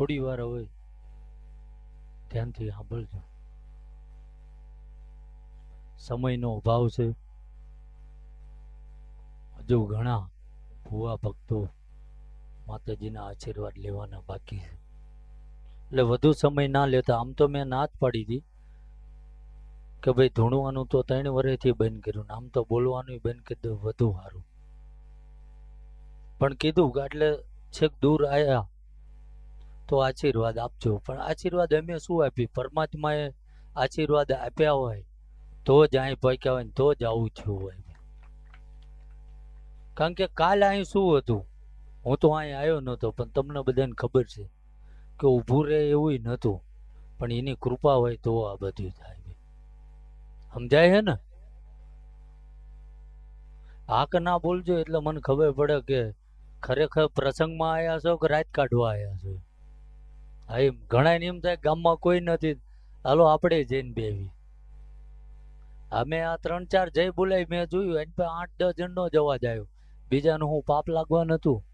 થોડી વાર હવે ધ્યાનથી સાંભળજો. સમયનો અભાવ છે. હજુ ઘણા ભુવા ભક્તો માતાજીના આશીર્વાદ લેવાના બાકી છે. એટલે વધુ સમય ના લેતા આમ તો મેં ના જ પાડી હતી કે ભાઈ ધૂણવાનું તો ત્રણ વર્ષથી બંધ કર્યું આમ તો બોલવાનું બંધ કરી દઉં વધુ સારું. પણ કીધું એટલે છેક દૂર આયા તો આશીર્વાદ આપજો. પણ આશીર્વાદ અમે શું આપી પરમાત્માએ આશીર્વાદ આપ્યા હોય, તો જ અહીં પહોંચ્યા હોય તો જ આવું થયું હોય. કારણ કે કાલ અહીં શું હતું? હું તો અહીં આવ્યો નહોતો, પણ તમને બધાને ખબર છે કે ઊભું રહે એવું નહોતું. પણ એની કૃપા હોય તો આ બધું થાય. સમજાય છે ને? હા કે ના બોલજો એટલે મને ખબર પડે કે ખરેખર પ્રસંગમાં આવ્યા છો કે રાત કાઢવા આવ્યા છો? હા એમ ઘણા એમ થાય ગામમાં કોઈ નથી. હાલો, આપણે જઈને બેવી અમે આ ત્રણ ચાર જય બોલાય, મેં જોયું, એની પાસે આઠ દસ જણનો જ અવાજ આવ્યો બીજાનું હું પાપ લાગવા નતું.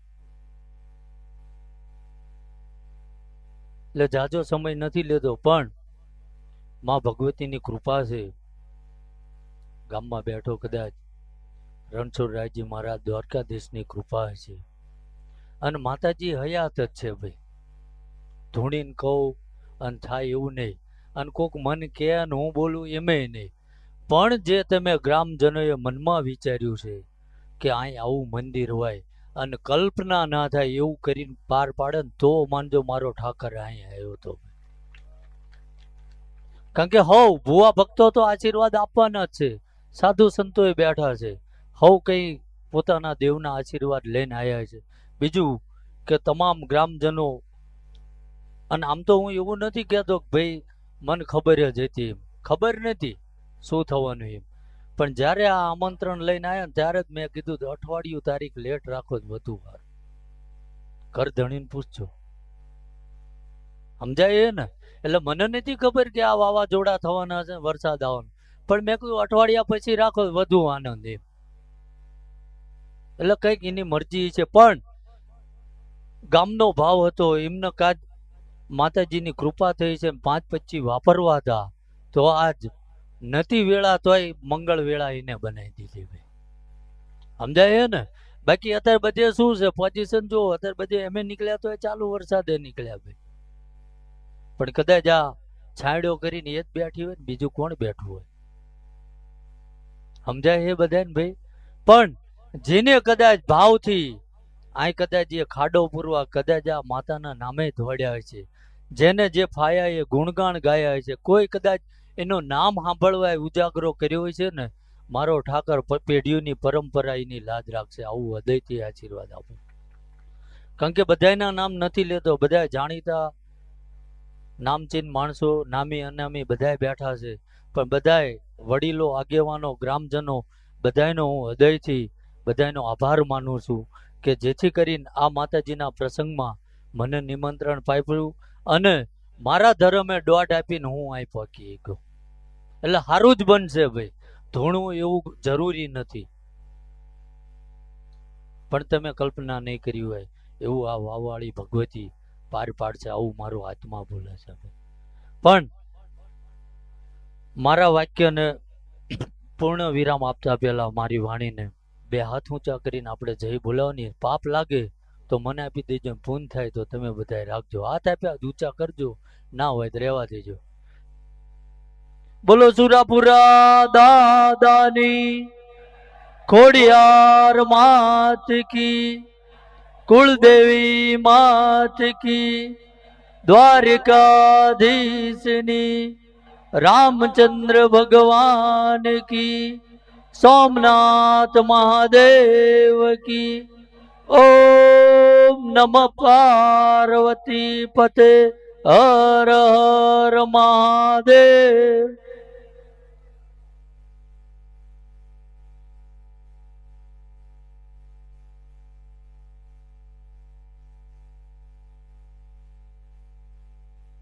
એટલે જાજો સમય નથી લેતો, પણ માં ભગવતીની કૃપા છે. ગામમાં બેઠો કદાચ રણછોડરાયજી મહારાજ દ્વારકાધીશની કૃપા છે. અને માતાજી હયાત જ છે ભાઈ. ધૂણીને કહું, અને થાય એવું નહીં. અને કોક મન કે અને હું બોલું એમે નહીં. પણ જે તમે ગ્રામજનોએ મનમાં વિચાર્યું છે કે અહીં આવું મંદિર હોય અને કલ્પના ના થાય એવું કરીને પાર પાડે ને તો માનજો મારો ઠાકર અહીં આવ્યો હતો કારણ કે હવ ભુવા ભક્તો તો આશીર્વાદ આપવાના જ છે. સાધુ સંતોએ બેઠા છે. હવ કંઈ પોતાના દેવના આશીર્વાદ લઈને આવ્યા છે. બીજું કે તમામ ગ્રામજનો અને આમ તો હું એવું નથી કહેતો કે ભાઈ, મને ખબર જ હતી એમ. ખબર નથી શું થવાનું એમ. પણ જ્યારે આ આમંત્રણ લઈને આવ્યા ત્યારે જ મેં કીધું અઠવાડિયું તારીખ લેટ રાખો જ વધુ વાર. ઘર ધણીને પૂછજો. સમજાય ને? એટલે મને નથી ખબર કે આ વાવાઝોડા થવાના છે, વરસાદ આવવાનો. પણ મેં કહ્યું અઠવાડિયા પછી રાખો વધુ આનંદ એમ. એટલે કંઈક એની મરજી છે. પણ ગામનો ભાવ હતો, એમને કાજ માતાજીની કૃપા થઈ છે, પાંચ પચી વાપરવા હતા. તો આજ નથી વેળા તોય મંગળ વેળા એને બનાવી દીધી ભાઈ. સમજાય ને? બાકી અત્યારે બધે શું છે? પોઝિશન જો, અત્યારે બધે એમે નીકળ્યા તો ચાલુ વરસાદે નીકળ્યા ભાઈ. પણ કદાચ આ છાંયડો કરીને એ જ બેઠી હોય ને, બીજું કોણ બેઠું હોય? સમજાય એ બધાને ભાઈ? પણ જેને કદાચ ભાવથી આ કદાચ એ ખાડો પૂરવા કદાચ આ માતાના નામે દોડ્યા છે જેને જે ફાયા એ ગુણગાન ગાયા છે કોઈ કદાચ એનું નામ સાંભળવા ઉજાગરો કર્યો હોય છે ને, મારો ઠાકર પેઢીઓની પરંપરા એની લાજ રાખશે. આવું હૃદયથી આશીર્વાદ આપો. કારણ કે બધાના નામ નથી લેતો, બધા જાણીતા નામચીન માણસો, નામી અનામી બધાય બેઠા છે. પણ બધાય વડીલો, આગેવાનો, ગ્રામજનો બધાનો હું હૃદયથી બધાનો આભાર માનું છું. કે જેથી કરીને આ માતાજીના પ્રસંગમાં મને નિમંત્રણ પાપ્યું અને મારા ધર્મે દોઢ આપીને હું અહીં પહોંચી ગયો એટલે સારું જ બનશે ભાઈ. ધૂણું એવું જરૂરી નથી. પણ તમે કલ્પના નહીં કરી હોય એવું આ વાવાળી ભગવતી પાર પાડશે, આવું મારું આત્મા બોલે છે. પણ મારા વાક્યને પૂર્ણ વિરામ આપતા પહેલા મારી વાણીને બે હાથ ઊંચા કરીને આપણે જય બોલાવવાની પાપ લાગે, તો મને આપી દેજો પૂન થાય તો તમે બધા રાખજો. હાથ આપ્યા ઊંચા કરજો, ના હોય તો રહેવા દેજો. બોલો સુરાપુરા દાદાની ખોડિયાર માત કી, કુળદેવી માત કી, દ્વારિકાધીશની રામચંદ્ર ભગવાન કી સોમનાથ મહાદેવ કી ઓમ નમ પાર્વતી પતે હર હર મહાદેવ.